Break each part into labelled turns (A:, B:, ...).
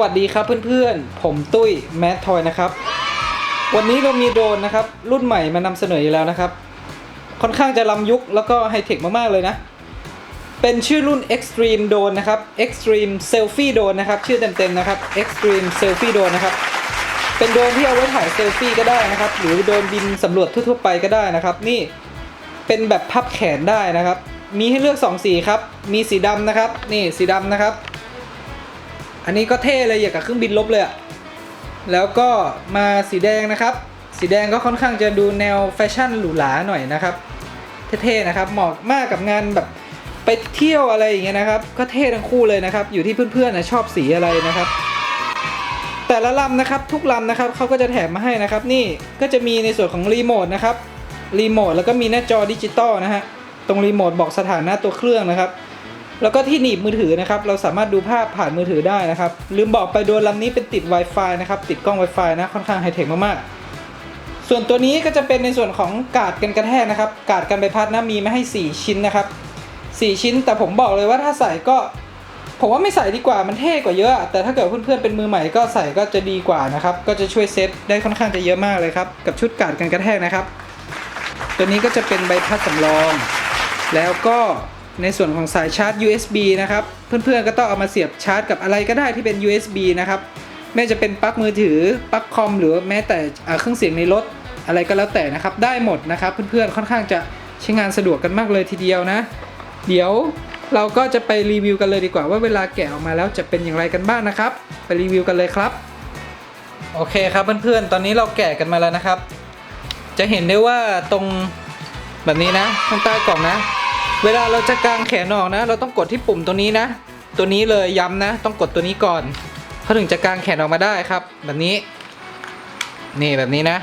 A: วัสดีครับเพื่อนๆ ผมตุ้ยแมททอยนะครับ วันนี้เรามีโดรนนะครับ รุ่นใหม่มานำเสนออยู่แล้วนะครับ ค่อนข้างจะล้ำยุคแล้วก็ไฮเทคมากๆเลยนะ เป็นชื่อรุ่น Extreme Drone นะครับ Extreme Selfie Drone นะครับ ชื่อเต็มๆนะครับ Extreme Selfie Drone นะครับ เป็นโดรนที่เอาไว้ถ่ายเซลฟี่ก็ได้นะครับ หรือโดรนบินสำรวจทั่วๆไปก็ได้นะครับ นี่เป็นแบบพับแขนได้นะครับ มีให้เลือก 2 สีครับ มีสีดำนะครับ นี่สีดำนะครับ อันนี้ก็เท่เลยอย่างกับเครื่องบินลบเลยอะแล้วก็มาสีแดงนะครับ สีแดงก็ค่อนข้างจะดูแนวแฟชั่นหรูหราหน่อยนะครับ เท่ๆนะครับ เหมาะมากกับงานแบบไปเที่ยวอะไรอย่างเงี้ยนะครับ ก็เท่ทั้งคู่เลยนะครับ อยู่ที่เพื่อนๆนะชอบสีอะไรนะครับ แต่ละลำนะครับทุกลำนะครับเขาก็จะแถมมาให้นะครับ นี่ก็จะมีในส่วนของรีโมทนะครับรีโมทแล้วก็มีหน้าจอดิจิตอลนะฮะตรงรีโมทบอกสถานะตัวเครื่องนะครับ แล้วก็ที่หนีบมือถือนะครับ เราสามารถดูภาพผ่านมือถือได้นะครับ ลืมบอกไปโดนลำนี้เป็นติด Wi-Fi นะครับ ติดกล้อง Wi-Fi นะ ค่อนข้างไฮเทคมากๆ ส่วนตัวนี้ก็จะเป็นในส่วนของกาดกันกระแทกนะครับ กาดกันใบพัดนะ มีมาให้ 4 ชิ้นนะครับ 4 ชิ้น แต่ผมบอกเลยว่าถ้าใส่ก็ ผมว่าไม่ใส่ดีกว่า มันเท่กว่าเยอะ แต่ถ้าเกิดเพื่อนๆเป็นมือใหม่ก็ใส่ก็จะดีกว่านะครับ ก็จะช่วยเซฟได้ค่อนข้างจะเยอะมากเลยครับ กับชุดกาดกันกระแทกนะครับ ตัวนี้ก็จะเป็นใบพัดสำรอง แล้วก็ ในส่วนของสายชาร์จ USB นะครับ เพื่อนๆก็ต้องเอามาเสียบชาร์จกับอะไรก็ได้ที่เป็น USB นะครับไม่ว่าจะเป็นปลั๊กมือถือปลั๊กคอม หรือแม้แต่เครื่องเสียงในรถอะไรก็แล้วแต่นะครับ ได้หมดนะครับ เพื่อนๆค่อนข้างจะใช้งานสะดวกกันมากเลยทีเดียวนะ เดี๋ยวเราก็จะไปรีวิวกันเลยดีกว่าว่าเวลาแกะออกมาแล้วจะเป็นอย่างไรกันบ้างนะครับ ไปรีวิวกันเลยครับ โอเคครับเพื่อนๆ ตอนนี้เราแกะกันมาแล้วนะครับ จะเห็นได้ว่าตรงแบบนี้นะข้างใต้กล่องนะ เวลาเราจะกางแขนออกนะ เราต้องกดที่ปุ่มตัวนี้นะ ตัวนี้เลยย้ำนะ ต้องกดตัวนี้ก่อนเขาถึงจะกางแขนออกมาได้ครับ แบบนี้ นี่แบบนี้นะ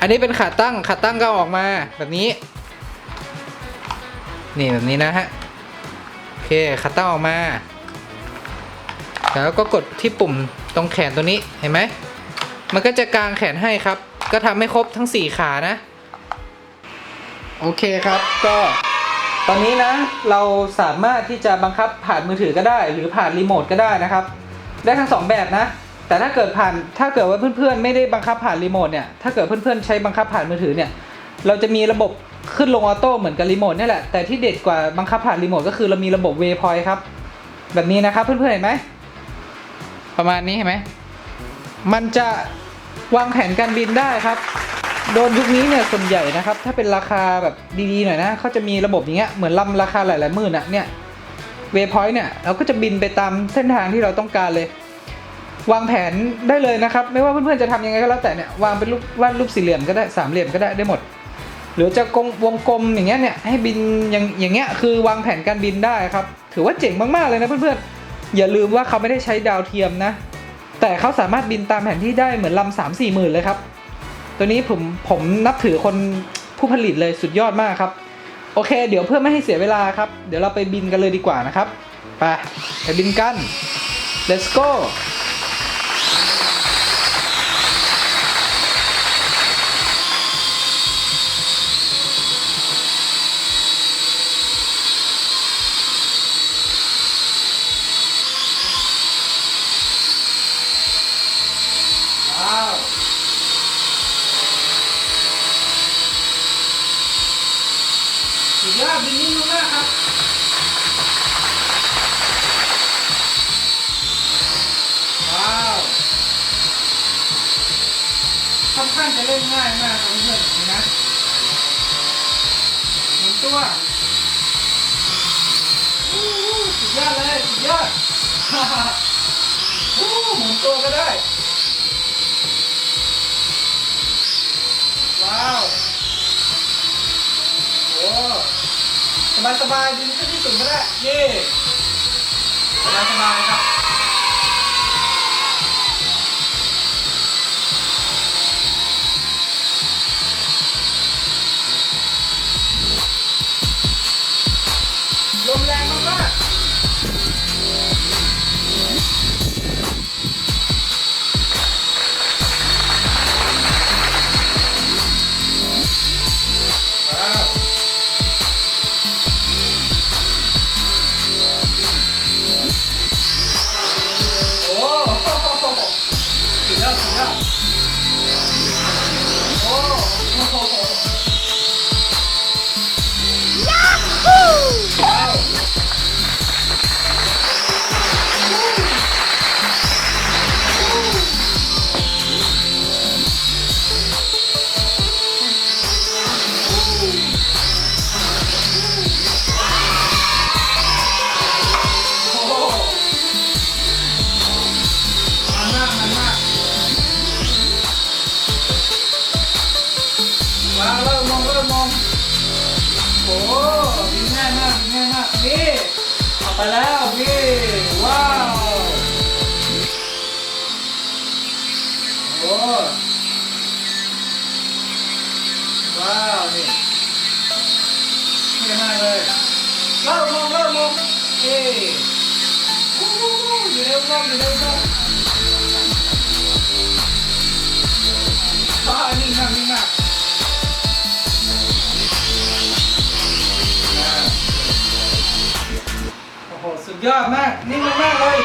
A: อันนี้เป็นขาตั้งขาตั้งก็อออกมาแบบนี้ นี่แบบนี้นะฮะโอเคขาตั้งออกมาแล้วก็กดที่ปุ่มตรงแขนตัวนี้เห็นไหมมันก็จะกางแขนให้ครับ ก็ทำให้ครบทั้ง 4 ขานะ โอเคครับก็ ตอนนี้นะเราสามารถที่จะบังคับผ่านมือถือก็ได้ หรือผ่านรีโมทก็ได้นะครับ ได้ทั้งสองแบบนะ แต่ถ้าเกิดผ่านถ้าเกิดว่าเพื่อนๆ ไม่ได้บังคับผ่านรีโมทเนี่ยถ้าเกิดเพื่อนๆ ใช้บังคับผ่านมือถือเนี่ยเราจะมีระบบขึ้นลงออโต้เหมือนกับรีโมทนี่แหละแต่ที่เด็ดกว่าบังคับผ่านรีโมทก็คือเรามีระบบเวพอยครับ แบบนี้นะครับเพื่อนๆเห็นไหมประมาณนี้เห็นไหมมันจะวางแผนการบินได้ครับ โดนยุคนี้เนี่ยส่วนใหญ่นะครับ ถ้าเป็นราคาแบบดีๆหน่อยนะเขาจะมีระบบอย่างเงี้ยเหมือนลำราคาหลายๆหมื่นอะเนี่ยเวพอยต์เนี่ยเราก็จะบินไปตามเส้นทางที่เราต้องการเลย วางแผนได้เลยนะครับ ไม่ว่าเพื่อนๆจะทำยังไงก็แล้วแต่เนี่ยวางเป็นรูปวาดรูปสี่เหลี่ยมก็ได้สามเหลี่ยมก็ได้ได้หมด หรือจะกลมวงกลมอย่างเงี้ยเนี่ยให้บินอย่างอย่างเงี้ยคือวางแผนการบินได้ครับ ถือว่าเจ๋งมากๆเลยนะเพื่อนๆอย่าลืมว่าเขาไม่ได้ใช้ดาวเทียมนะ แต่เขาสามารถบินตามแผนที่ได้เหมือนลำสามสี่หมื่นเลยครับ ตัวนี้ผมผมนับถือคนผู้ผลิตเลยสุดยอดมากครับ โอเค เดี๋ยวเพื่อไม่ให้เสียเวลาครับ เดี๋ยวเราไปบินกันเลยดีกว่านะครับ ไปไปบินกัน let's go ยอดบินนิ่งมากครับว้าวค่อนข้างจะเล่นง่ายมากครับเพื่อนๆนี่นะหมุนตัวสุดยอดเลยสุดยอดอู้หูหมุนตัวก็ได้ ว้าว สบายๆยืนขึ้นที่สูงก็ได้นี่สบายๆครับ 不要停啊 Ako! Tingnan na, tingnan na. Okay! Kapala, okay! Wow! Oh! Wow! Okay. Tingnan na, guys. Laro mo, laro mo! Okay! Oh, oh, oh! Ginaw mo, ginaw mo! ยอดมาก นิ่งมากๆเลย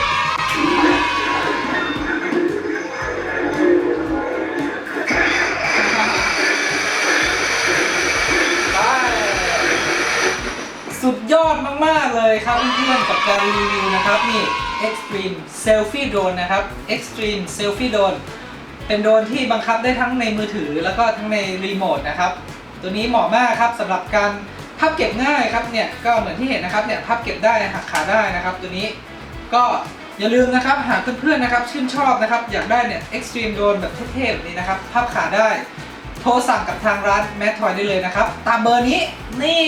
A: สุดยอดมาก ๆ เลยครับเพื่อนๆกับการรีวิวนะครับ นี่ Extreme Selfie Drone นะครับ Extreme Selfie Drone เป็นโดรนที่บังคับได้ทั้งในมือถือแล้วก็ทั้งในรีโมทนะครับ ตัวนี้เหมาะมากครับสำหรับการ พับเก็บง่ายครับเนี่ยก็เหมือนที่เห็นนะครับเนี่ยพับเก็บได้หักขาได้นะครับ ตัวนี้ก็อย่าลืมนะครับหากเพื่อนๆนะครับชื่นชอบนะครับอยากได้เนี่ย Extreme Drone แบบเท่ๆแบบนี้นะครับพับขาได้ โทรสั่งกับทางร้านแมททอยได้เลยนะครับ ตามเบอร์นี้นี่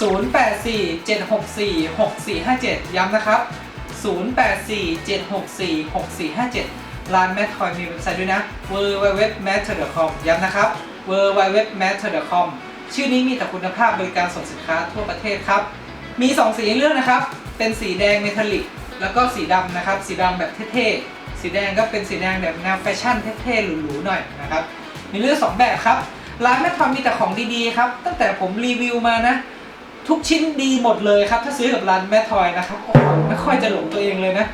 A: 0847646457 ย้ำนะครับ 0847646457 ร้านแมททอยมีเว็บไซต์ด้วยนะ www.matter.com ย้ำนะครับ www.matter.com ชื่อนี้มีแต่คุณภาพบริการส่งสินค้าทั่วประเทศครับ มี 2 สีให้เลือกนะครับ เป็นสีแดงเมทัลลิก แล้วก็สีดำนะครับ สีดำแบบเท่ๆ สีแดงก็เป็นสีแดงแบบแนวแฟชั่นเท่ๆ หรูๆ หน่อยนะครับ มีเลือกสองแบบครับ ร้านแม่ทอมมีแต่ของดีๆ ครับ ตั้งแต่ผมรีวิวมานะ ทุกชิ้นดีหมดเลยครับ ถ้าซื้อกับร้านแม่ทอยนะครับ โอ้โห ไม่ค่อยจะหลงตัวเองเลยนะ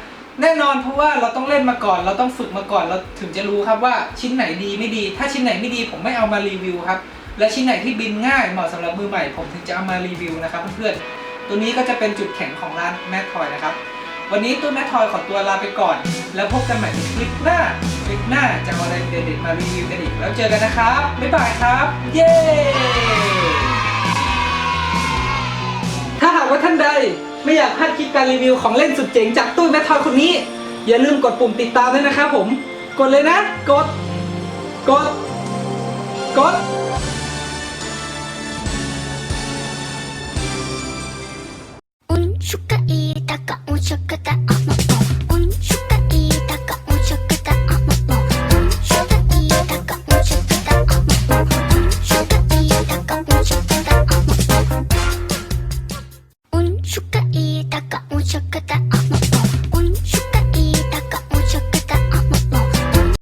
A: แน่นอนเพราะว่าเราต้องเล่นมาก่อน เราต้องฝึกมาก่อน เราถึงจะรู้ครับว่าชิ้นไหนดีไม่ดี ถ้าชิ้นไหนไม่ดีผมไม่เอามารีวิวครับ และชิ้นไหนที่บินง่ายเหมาะสำหรับมือใหม่ ผมถึงจะเอามารีวิวนะครับเพื่อนๆ ตัวนี้ก็จะเป็นจุดแข็งของร้านแม่ทอยนะครับ วันนี้ตู้แม่ทอยขอตัวลาไปก่อน แล้วพบกันใหม่ในคลิปหน้า คลิปหน้าจะเอาอะไรเด็ดๆมารีวิวกันอีก แล้วเจอกันนะครับ บ๊ายบายครับ เย้ถ้าหากว่าท่านใดไม่อยากพลาดคลิปการรีวิวของเล่นสุดเจ๋งจากตู้แม่ทอยคนนี้ อย่าลืมกดปุ่มติดตามด้วยนะครับผม กดเลยนะ กด กด กด
B: 축하이다가 온축하다 어머